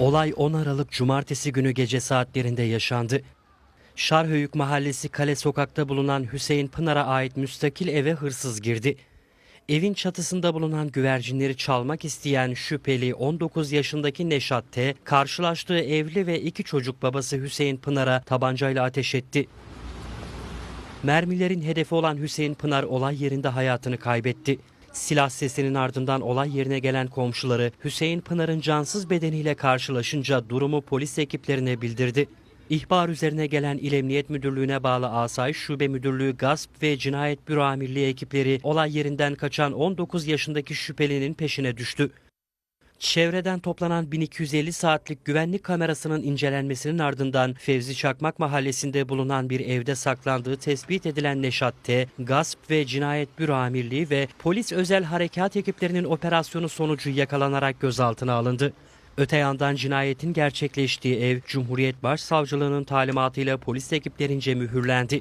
Olay 10 Aralık Cumartesi günü gece saatlerinde yaşandı. Şarhöyük Mahallesi Kale Sokak'ta bulunan Hüseyin Pınar'a ait müstakil eve hırsız girdi. Evin çatısında bulunan güvercinleri çalmak isteyen şüpheli 19 yaşındaki Neşat T, karşılaştığı evli ve iki çocuk babası Hüseyin Pınar'a tabancayla ateş etti. Mermilerin hedefi olan Hüseyin Pınar olay yerinde hayatını kaybetti. Silah sesinin ardından olay yerine gelen komşuları Hüseyin Pınar'ın cansız bedeniyle karşılaşınca durumu polis ekiplerine bildirdi. İhbar üzerine gelen İl Emniyet Müdürlüğü'ne bağlı Asayiş Şube Müdürlüğü Gasp ve Cinayet Büro Amirliği ekipleri olay yerinden kaçan 19 yaşındaki şüphelinin peşine düştü. Çevreden toplanan 1250 saatlik güvenlik kamerasının incelenmesinin ardından Fevzi Çakmak mahallesinde bulunan bir evde saklandığı tespit edilen Neşat T, Gasp ve Cinayet Büro Amirliği ve Polis Özel Harekat ekiplerinin operasyonu sonucu yakalanarak gözaltına alındı. Öte yandan cinayetin gerçekleştiği ev Cumhuriyet Başsavcılığının talimatıyla polis ekiplerince mühürlendi.